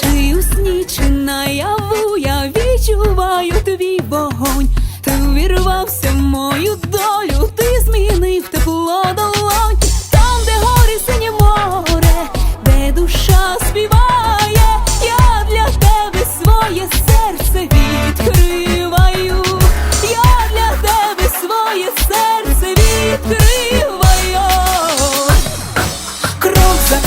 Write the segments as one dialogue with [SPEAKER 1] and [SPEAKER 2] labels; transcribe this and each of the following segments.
[SPEAKER 1] Чи у сні, я відчуваю твій вогонь, ти вірвався в мою долю.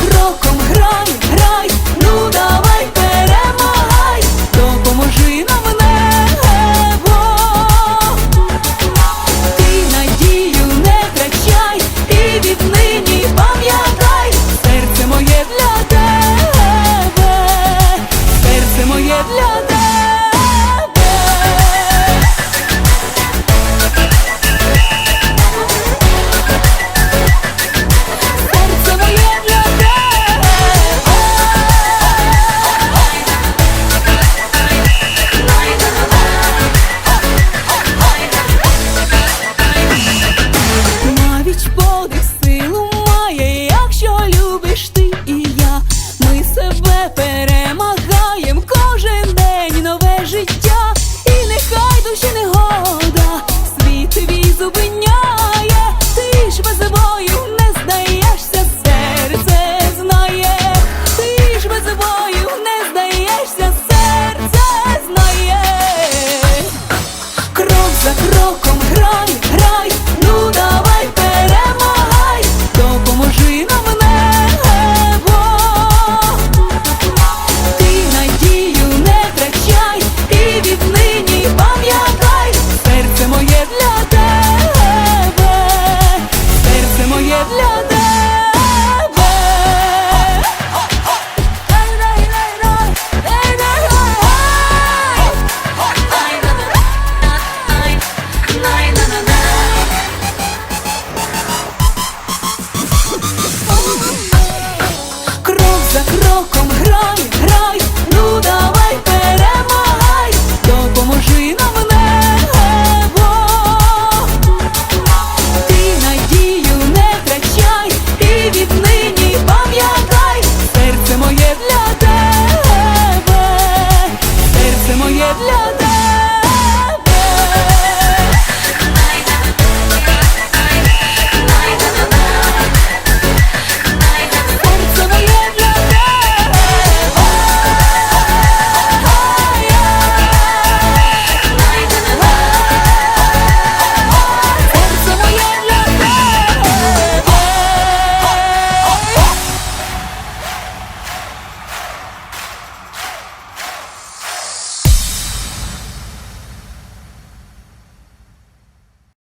[SPEAKER 1] кроком грай, грай, ну давай перемагай, допоможи нам небо, ти надію не втрачай, і віднині пам'ятай, серце моє для тебе, серце моє для тебе.